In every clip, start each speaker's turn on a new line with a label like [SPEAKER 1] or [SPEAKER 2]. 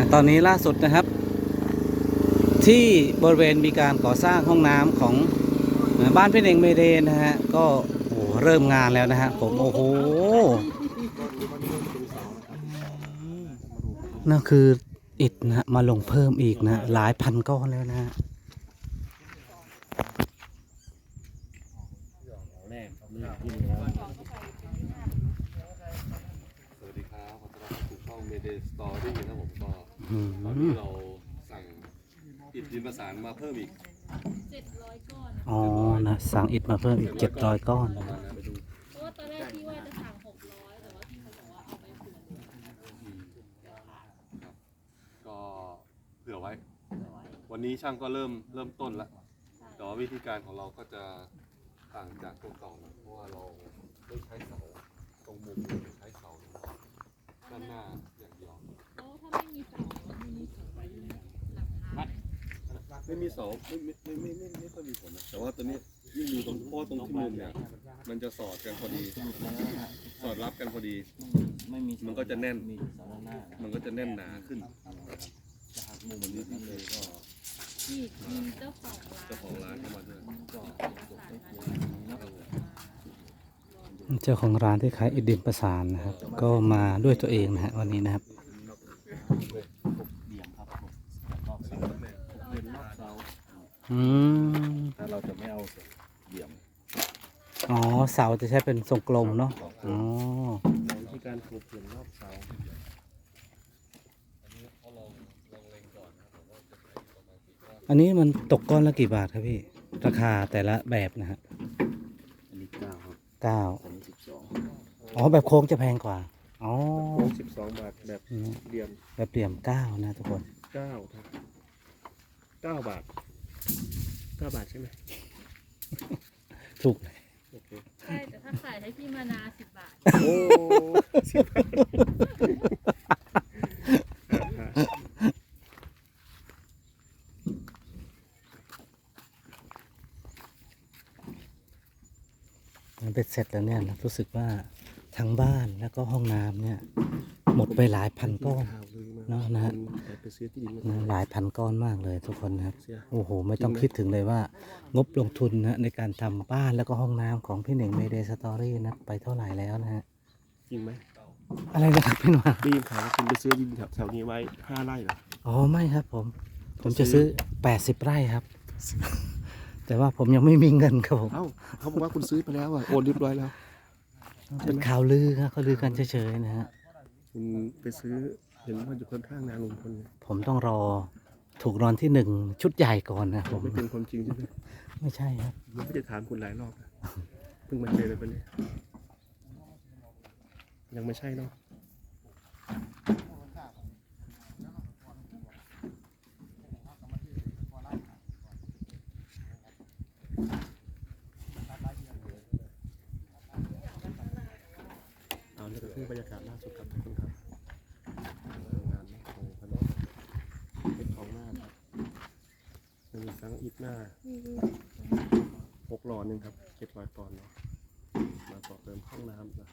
[SPEAKER 1] นะตอนนี้ล่าสุดนะครับ ที่บริเวณมีการก่อสร้างห้องน้ำของบ้านพี่เองเมเดนนะฮะก็โอ้เริ่มงานแล้วนะฮะผมโอ้โหนั่นคืออิฐนะฮะมาลงเพิ่มอีกนะหลายพันก้อนแล้วนะฮะ
[SPEAKER 2] แรกเลือกยิ่งแล้ว
[SPEAKER 3] สวัสดีครับขอต้อนรับสู่ช่อง Mayday Story นะครับผมก็
[SPEAKER 1] อืม
[SPEAKER 3] ตอนนี้เราสั่งอิฐดินประสานมาเพิ่มอีก
[SPEAKER 4] เจ็ดร้อยก้อน
[SPEAKER 1] อ๋อนะสั่งอิฐมาเพิ่มอีกเจ็ดร้อยก้อน
[SPEAKER 3] ประมาณนั้นไปดู
[SPEAKER 4] เพราะว่าตอนแรกพี่ว่าจะสั่งหกร้อยแต่ว่าพี่เขาบอกว่าเอาไปเผื่อเลย
[SPEAKER 3] ก็เผื่อไว้ วันนี้ช่างก็เริ่มเริ่มต้นแล้วแต่ว่าวิธีการของเราก็จะต่างจากตัวเก่าหน่อยเพราะว่าเราไม่ใช้เสาตรงมุมเราใช้เสาด้านหน้าอย่างเดียว
[SPEAKER 4] เพราะว่าถ้าไม่มีเสาไม่มีเสาไว้หลังคา
[SPEAKER 3] ไม่มีเสาไม่ไม่ไม่ไม่ไม่ไม่ค่อยมีผลนะแต่ว่าตัวนี้ยิ่งมีตรงเพราะว่าตรงที่มุมเนี่ยมันจะสอดกันพอดี สอดรับกันพอดี
[SPEAKER 2] ไม่มี
[SPEAKER 3] มันก็จะแน่น
[SPEAKER 2] มีสาด้านหน้า
[SPEAKER 3] มันก็จะแน่นหนาขึ้น
[SPEAKER 2] จะหักมุมนี้นั่นเลยก็
[SPEAKER 4] ที่มีเจ้าของร้าน
[SPEAKER 3] เจ้าของร้านเข้ามาด้วย
[SPEAKER 2] ก็
[SPEAKER 4] ประสานมาด้วย
[SPEAKER 1] เจ้าของร้านที่ขายอิฐดินประสานนะครับ ก็มาด้วยตัวเองนะฮะวันนี้นะครับ
[SPEAKER 2] เบี่ยงครับผมรอบเสา เป็นรอบเสา
[SPEAKER 1] อืม
[SPEAKER 2] ถ้าเราจะไม่เอาเบี่ยง
[SPEAKER 1] อ๋อเสาจะใช้เป็นทรงกลมเนาะอ๋อ
[SPEAKER 2] วิธีการถูกเปลี่ยนรอบเสา
[SPEAKER 1] อันนี้มันตกก้อนละกี่บาทครับพี่ ราคาแต่ละแบบนะฮะ
[SPEAKER 2] อันนี้เก้าครับ
[SPEAKER 1] เก้า
[SPEAKER 2] อันนี้สิบสอง
[SPEAKER 1] อ๋อแบบโค้งจะแพงกว่าอ๋อ
[SPEAKER 5] สิบสองบาทแบบ
[SPEAKER 1] อืม
[SPEAKER 5] เดียม
[SPEAKER 1] แบบเหลี่ยมเก้านะทุกคน
[SPEAKER 5] เก้าครับ เก้าบาทเก้าบาทใช่ไหม
[SPEAKER 1] ถูก
[SPEAKER 5] โอเค
[SPEAKER 4] ใช่แต่ถ้าขายให้พี่มานาสิบบาท
[SPEAKER 5] โอ้สิบบาท
[SPEAKER 1] มันเป็นเสร็จแล้วเนี่ยรู้สึกว่าทั้งบ้านแล้วก็ห้องน้ำเนี่ย หมดไปหลายพันก้อน
[SPEAKER 5] ข่าวลือมา
[SPEAKER 1] เนอะนะฮะ
[SPEAKER 5] คแต่ไปซื้อที่ดิน
[SPEAKER 1] นะหลายพันก้อนมากเลยทุกคนนะครับ
[SPEAKER 5] เสีย
[SPEAKER 1] โอ้โห ไม่ต้องคิดถึงเลยว่า งบลงทุนนะในการทำบ้านแล้วก็ห้องน้ำของพี่เหน่งเมเดสตอรี่นะไปเท่าไหร่แล้วนะฮะ
[SPEAKER 5] จริงไหม
[SPEAKER 1] อะไรนะครับพี่หนวา
[SPEAKER 5] ได้ยินข่าวว่าคุณไปซื้อดินแถวๆนี้ไว้ห้าไร่เหรอ
[SPEAKER 1] อ๋อ ไม่ครับผม ผมจะซื้อ80ไร่ครับแต่ว่าผมยังไม่มีเงินครับผม
[SPEAKER 5] เอ้าเขาบอกว่าคุณซื้อไปแล้วอะ โอนเรียบร้อยแล้ว
[SPEAKER 1] เป็นข่าวลือครับเขาลือกันเฉยๆนะฮะ
[SPEAKER 5] คุณไปซื้อ เห็นว่าอยู่ข้างๆนาลุงพลไง
[SPEAKER 1] ผมต้องรอถูกรางวัลที่หนึ่งชุดใหญ่ก่อนนะผม
[SPEAKER 5] ไม่เป็นความจริงใช่ไหม
[SPEAKER 1] ไม่ใช่ครับ
[SPEAKER 5] ผมก็จะถามคุณหลายรอบแล้วเพิ่งมาเจอเลยไปเลยยังไม่ใช่เนาะเอานี่ก็คือบรรยากาศล่าสุดครับทุกคนครับงานของพนมเป็นของหน้าครับหนึ่งสัง อิฐหน้าหกหลอหนึ่งครับเจ็ดร้อยปอนด์เนาะมาต่อเติมห้องน้ำนะ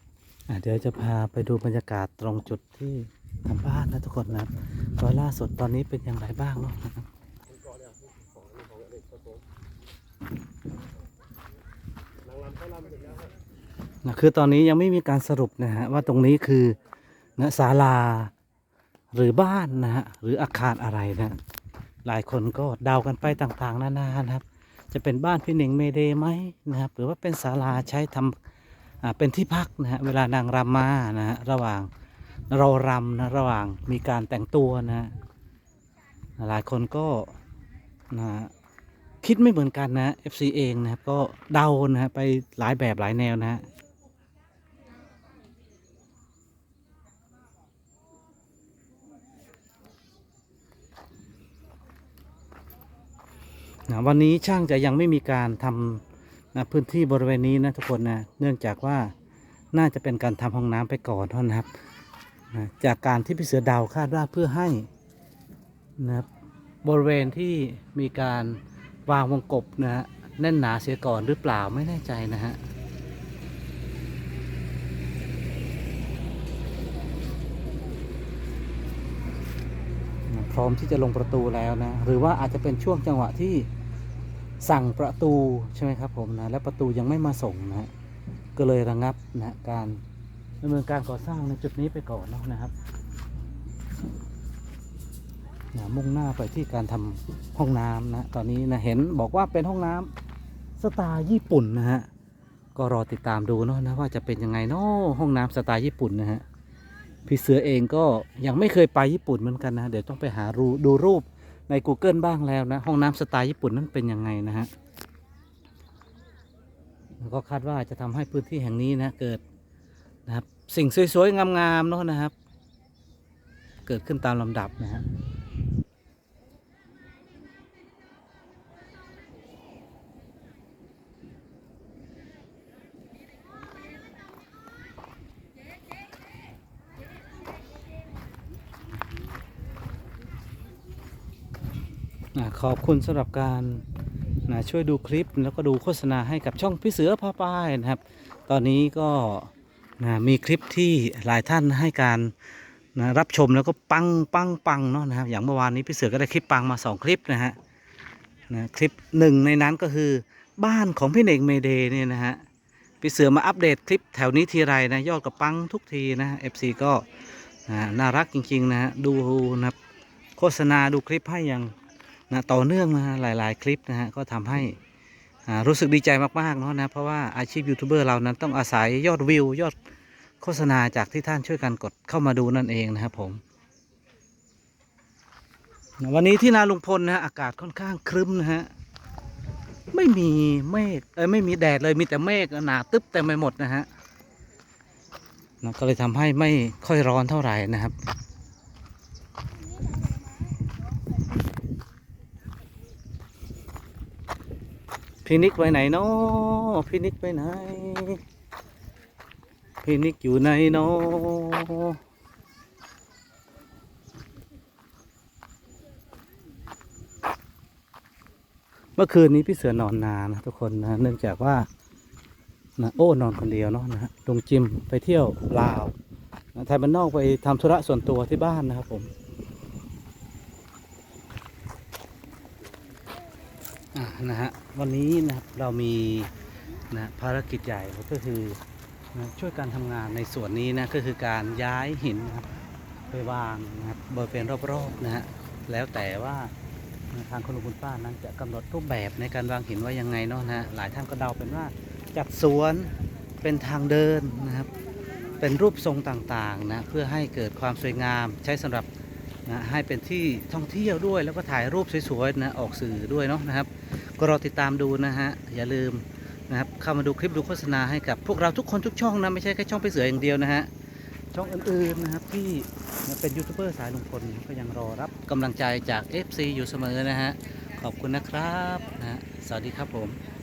[SPEAKER 1] อะเดี๋ยวจะพาไปดูบรรยากาศตรงจุดที่ทำบ้านนะทุกคนนะครับว่าล่าสุดตอนนี้เป็นอย่างไรบ้างเนาะ
[SPEAKER 5] นางรำเขารำเสร็จแล้วครับ
[SPEAKER 1] นะคือตอนนี้ยังไม่มีการสรุปนะฮะว่าตรงนี้คือนะศาลาหรือบ้านนะฮะหรืออาคารอะไรนะ หลายคนก็เดากันไปต่างๆ นานานะครับ จะเป็นบ้านพี่หนิงเมเดไหมนะครับ หรือว่าเป็นศาลาใช้ทำอ่าเป็นที่พักนะฮะเวลานางรำมานะฮะระหว่างเรอรำนะระหว่างมีการแต่งตัวนะฮะหลายคนก็นะฮะคิดไม่เหมือนกันนะ FC เองนะครับก็เดานะฮะไปหลายแบบหลายแนวนะฮะ นะวันนี้ช่างจะยังไม่มีการทำนะพื้นที่บริเวณนี้นะทุกคนนะเนื่องจากว่าน่าจะเป็นการทำห้องน้ำไปก่อนเท่านั้นครับนะจากการที่พี่เสือเดาวคาดว่าเพื่อให้นะครับบริเวณที่มีการวางวงกบนะฮะแน่นหนาเสียก่อนหรือเปล่าไม่แน่ใจนะฮะพร้อมที่จะลงประตูแล้วนะ หรือว่าอาจจะเป็นช่วงจังหวะที่ สั่งประตูใช่ไหมครับผมนะและประตูยังไม่มาส่งนะฮะก็เลยระงับนะการดำเนินการก่อสร้างในจุดนี้ไปก่อนนะครับนะมุ่งหน้าไปที่การทำห้องน้ำนะตอนนี้นะเห็นบอกว่าเป็นห้องน้ำสไตล์ญี่ปุ่นนะฮะก็รอติดตามดูเนาะนะว่าจะเป็นยังไงเนาะห้องน้ำสไตล์ญี่ปุ่นนะฮะพี่เสือเองก็ยังไม่เคยไปญี่ปุ่นเหมือนกันนะเดี๋ยวต้องไปหารูดูรูป ใน Google บ้างแล้วนะ ห้องน้ำสไตล์ญี่ปุ่นนั้นเป็นยังไงนะฮะแล้วก็คาดว่าจะทำให้พื้นที่แห่งนี้นะเกิดนะครับสิ่งสวยๆงามๆเนาะนะครับ เกิดขึ้นตามลำดับนะฮะ ขอบคุณสำหรับการนะช่วยดูคลิปแล้วก็ดูโฆษณาให้กับช่องพี่เสือพาป้ายนะครับ ตอนนี้ก็นะมีคลิปที่หลายท่านให้การนะรับชมแล้วก็ปังปังปังเนาะนะครับอย่างเมื่อวานนี้พี่เสือก็ได้คลิปปังมาสองคลิปนะฮะนะคลิปหนึ่งในนั้นก็คือบ้านของพี่เน่งเมเดเนี่ยนะฮะพี่เสือมาอัปเดตคลิปแถวนี้ทีไรนะยอดก็ปังทุกทีนะ FC ก็นะน่ารักจริงๆนะฮะดูนะครับโฆษณาดูคลิปให้อย่าง นะต่อเนื่องมาหลาย ๆ คลิปนะฮะก็ทำให้รู้สึกดีใจมาก ๆ เนาะนะเพราะว่าอาชีพยูทูบเบอร์เรานั้นต้องอาศัยยอดวิวยอดโฆษณาจากที่ท่านช่วยกันกดเข้ามาดูนั่นเองนะครับผม วันนี้ที่นาลุงพลนะฮะอากาศค่อนข้างครึ้มนะฮะไม่มีเมฆเอ้ยไม่มีแดดเลยมีแต่เมฆหนาตึ๊บเต็มไปหมดนะฮะก็เลยทำให้ไม่ค่อยร้อนเท่าไหร่นะครับ พี่นิกไปไหนเนาะพี่นิกไปไหน พี่นิกอยู่ไหนเนาะเมื่อคืนนี้พี่เสือนอนนานนะทุกคนนะเนื่องจากว่านะโอ้นอนคนเดียวเนาะนะฮะลุงจิมไปเที่ยวลาวนะไทยบ้านนอกไปทำธุระส่วนตัวที่บ้านนะครับผม อะ นะฮะวันนี้นะครับเรามีนะภารกิจใหญ่ก็คือนะช่วยการทำงานในส่วนนี้นะก็คือการย้ายหินนะครับไปวางนะครับบริเวณรอบๆนะฮะแล้วแต่ว่าทางคุณลุงคุณป้านั้นจะกำหนดรูปแบบในการวางหินว่ายังไงเนาะนะฮะหลายท่านก็เดาเป็นว่าจัดสวนเป็นทางเดินนะครับเป็นรูปทรงต่างๆนะเพื่อให้เกิดความสวยงามใช้สำหรับนะให้เป็นที่ท่องเที่ยวด้วย แล้วก็ถ่ายรูปสวยๆนะออกสื่อด้วยเนาะนะครับ ก็รอติดตามดูนะฮะ อย่าลืมนะครับเข้ามาดูคลิปดูโฆษณาให้กับพวกเราทุกคนทุกช่องนะ ไม่ใช่แค่ช่องไปเสืออย่างเดียวนะฮะ ช่องอื่นๆนะครับที่เป็นยูทูบเบอร์สายลุงพลก็ยังรอรับกำลังใจจาก FC อยู่เสมอนะฮะ ขอบคุณนะครับนะฮะสวัสดีครับผม